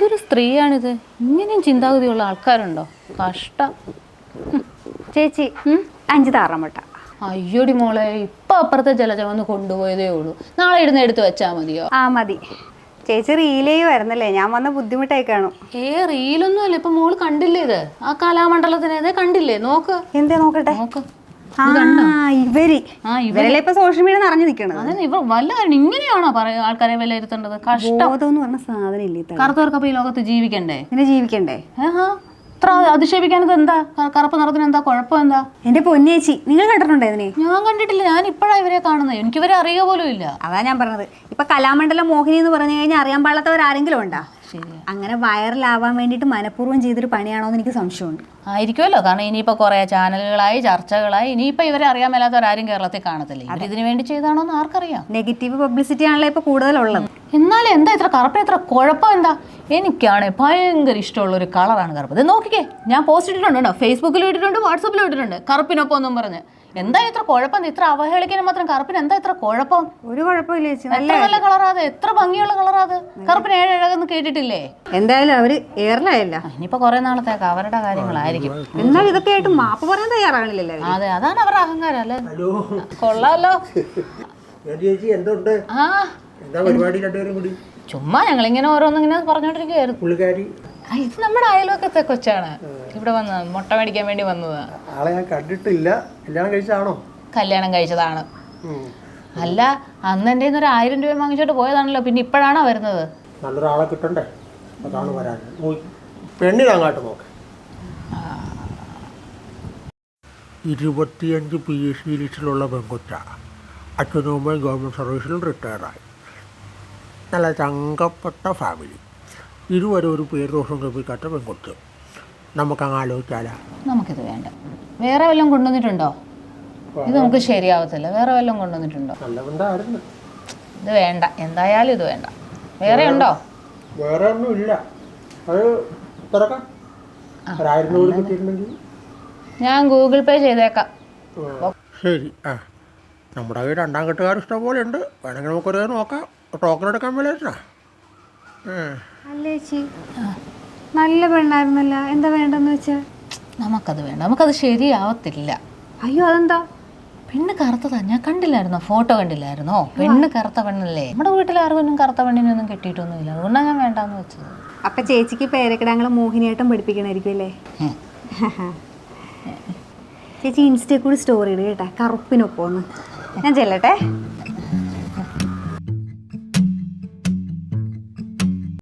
എന്തൊരു സ്ത്രീയാണിത്? ഇങ്ങനെയും ചിന്താഗതിയുള്ള ആൾക്കാരുണ്ടോ? കഷ്ടം. ചേച്ചി അഞ്ച് താറാമുട്ട അയ്യോടി മോളെ ഇപ്പൊ അപ്പുറത്തെ ജലജം കൊണ്ടുപോയതേ ഉള്ളൂ. നാളെ ഇടുന്ന എടുത്ത് വെച്ചാ മതിയോ? ആ മതി. ചേച്ചി റീലേ വരുന്നല്ലേ? ഞാൻ വന്ന ബുദ്ധിമുട്ടായി കാണും. ഏ റീലൊന്നും അല്ല ഇപ്പൊ മോൾ കണ്ടില്ലേ ഇത്? ആ കലാമണ്ഡലത്തിനേത് കണ്ടില്ലേ? നോക്ക്. എന്തേ നോക്കട്ടെ? നോക്ക്. ഇവർ. ഇവരല്ലേ ഇപ്പൊ സോഷ്യൽ മീഡിയ നിറഞ്ഞു നിൽക്കണത് ഇവർ ഇവ വല്ല കാര്യം ഇങ്ങനെയാണോ പറയുക ആൾക്കാരെ വിലയിരുത്തേണ്ടത്? കഷ്ടം. പറഞ്ഞ സാധനം ഇല്ലേ ഇത്ര കറുത്തവർക്കപ്പൊ ഈ ലോകത്ത് ജീവിക്കണ്ടേ? ഇങ്ങനെ ജീവിക്കണ്ടേ? ഇത്ര അതിക്ഷേപിക്കാനത് എന്താ? ക- കറുപ്പ് നിറത്തിന് എന്താ? കുഴപ്പം എന്താ? എന്റെ പൊന്നേച്ചി നിങ്ങൾ കണ്ടിട്ടുണ്ടോ ഇതിനെ? ഞാൻ കണ്ടിട്ടില്ല. ഞാൻ ഇപ്പോഴാ ഇവരെ കാണുന്നത്. എനിക്കിവരെ അറിയുക പോലും ഇല്ല. അതാ ഞാൻ പറഞ്ഞത്. ഇപ്പൊ കലാമണ്ഡലം മോഹിനി എന്ന് പറഞ്ഞു കഴിഞ്ഞാൽ അറിയാൻ പാടാത്തവർ ആരെങ്കിലും ഉണ്ടാ? ശരിയാ. അങ്ങനെ വൈറലാവാൻ വേണ്ടിയിട്ട് മനഃപൂർവം ചെയ്തൊരു പണിയാണോ എന്ന് എനിക്ക് സംശയമുണ്ട്. ആയിരിക്കുമല്ലോ. കാരണം ഇനിയിപ്പോ കുറേ ചാനലുകളായി ചർച്ചകളായി ഇനിയിപ്പോ ഇവരെ അറിയാൻ മേലാത്തവരാരും കേരളത്തിൽ കാണത്തില്ല. ഇവർ ഇതിനു വേണ്ടി ചെയ്താണോ എന്ന് ആർക്കറിയാം? നെഗറ്റീവ് പബ്ലിസിറ്റി ആണല്ലോ ഇപ്പൊ കൂടുതലുള്ളത്. എന്നാലും എന്താ ഇത്ര കറുപ്പിന് ഇത്ര കുഴപ്പം എന്താ? എനിക്കാണ് ഭയങ്കര ഇഷ്ടമുള്ള ഒരു കളറാണ് കറുപ്പ്. ഇത് നോക്കിക്കേ ഞാൻ പോസ്റ്റ് ഇട്ടിട്ടുണ്ട് കേട്ടോ. ഫേസ്ബുക്കിലും ഇട്ടിട്ടുണ്ട് വാട്സപ്പിലും ഇട്ടിട്ടുണ്ട്. കറുപ്പിനൊപ്പം ഒന്നും പറഞ്ഞ്. എന്താ ഇത്ര കുഴപ്പം? ഇത്ര അവഹേളിക്കാൻ മാത്രം കറുപ്പിന് എന്താ ഇത്ര കുഴപ്പം? ഒരു കുഴപ്പമില്ല ചേച്ചി നല്ല നല്ല കളറാത് എത്ര ഭംഗിയുള്ള കളറാത് കറുപ്പിന് ഏഴ് ഏഴകെന്ന് കേട്ടിട്ടില്ലേ? എന്തായാലും അവർ ഏറിലായില്ല. ഇനിയിപ്പോ കുറെ നാളത്തേക്ക് അവരുടെ കാര്യങ്ങളായിരിക്കും. എന്നാൽ ഇതൊക്കെ ആയിട്ട് മാപ്പ് പറയാൻ തയ്യാറാകണില്ലല്ലോ. അതെ അതാണ് അവരുടെ അഹങ്കാരം അല്ലേ? കൊള്ളാലോ. ഞാൻ ചേച്ചി എന്തുണ്ട്? ആ എന്താ പരിപാടി രണ്ടുപേരും കൂടി? ചുമ്മാ ഞങ്ങളിങ്ങനെ ഓരോന്നിങ്ങനെ പറഞ്ഞോണ്ടിരിക്കുകയായിരുന്നു പുള്ളിക്കാരി? ആ, ഇത് നമ്മുടെ അയൽവക്കത്തെ കൊച്ചാണ്. ഇവിടെ വന്ന് മുട്ട മേടിക്കാൻ വേണ്ടി വന്നതാ. ആളെ ഞാൻ കണ്ടിട്ടില്ല. കല്യാണം കഴിച്ചാണോ കല്യാണം കഴിച്ചതാണ്. ഉം. അല്ല അന്ന് എന്റെ ഒരു ആയിരം രൂപ വാങ്ങിച്ചോട്ട് പോയതാണല്ലോ. പിന്നെ ഇപ്പോഴാണോ വരുന്നത്? നല്ലൊരാളെ കിട്ടണ്ടേ? അതാണ് വരാൻ. പെണ്ണിന് അങ്ങോട്ട് നോക്ക്. ഇരുപത്തിയഞ്ച് പി എസ് സി ലിസ്റ്റിലുള്ള പെൺകുറ്റ അച്ഛനുമായി ഗവൺമെന്റ് സർവീസിൽ റിട്ടയർഡായി നല്ല ചങ്കപ്പെട്ട ഫാമിലി ഇതുവരെ ഒരു പേര് ദോഷം പെൺകുട്ടി നമുക്ക് അങ്ങ് ആലോചിച്ചാലാ? നമുക്കിത് വേണ്ട. വേറെ വല്ലതും കൊണ്ടുവന്നിട്ടുണ്ടോ? ഇത് നമുക്ക് ശരിയാവത്തില്ല. വേറെ വല്ലതും കൊണ്ടുവന്നിട്ടുണ്ടോ? നല്ല ബന്ധമായിരുന്നു ഇത് വേണ്ട. എന്തായാലും ഇത് വേണ്ട. വേറെ ഉണ്ടോ? വേറെ ഒന്നും ഇല്ല. അത് തുറക്കാം. ഒരായിരം രൂപ ഞാൻ ഗൂഗിൾ പേ ചെയ്തേക്കാം. ശരി. ആ നമ്മുടെ കയ്യിൽ രണ്ടാം കെട്ടുകാർ ഇഷ്ടം പോലെ ഉണ്ട്. വേണമെങ്കിൽ നമുക്കൊരു നോക്കാം. ടോക്കൺ എടുക്കാൻ വിളിച്ചാ അല്ലേച്ചി നല്ല പെണ്ണായിരുന്നല്ല. എന്താ വേണ്ടെന്ന് വെച്ചാ? നമുക്കത് വേണ്ട. നമുക്കത് ശരിയാവത്തില്ല. അയ്യോ അതെന്താ? പെണ്ണ് കറുത്തതാ. ഞാൻ കണ്ടില്ലായിരുന്നോ? ഫോട്ടോ കണ്ടില്ലായിരുന്നോ? പെണ്ണ് കറുത്ത പെണ്ണല്ലേ? നമ്മുടെ വീട്ടിൽ ആർക്കൊന്നും കറുത്ത പെണ്ണിനൊന്നും കെട്ടിയിട്ടൊന്നുമില്ല. അതുകൊണ്ടാണ് ഞാൻ വേണ്ടാന്ന് വെച്ചത്. അപ്പൊ ചേച്ചിക്ക് പേരക്കിടാങ്ങളെ മോഹിനിയാട്ടം പഠിപ്പിക്കണായിരിക്കും അല്ലേ? ചേച്ചി ഇൻസ്റ്റയിൽ കൂടി സ്റ്റോറി ഇടുക കേട്ടാ. കറുപ്പിനൊപ്പം ഒന്ന് ഞാൻ ചെല്ലട്ടെ.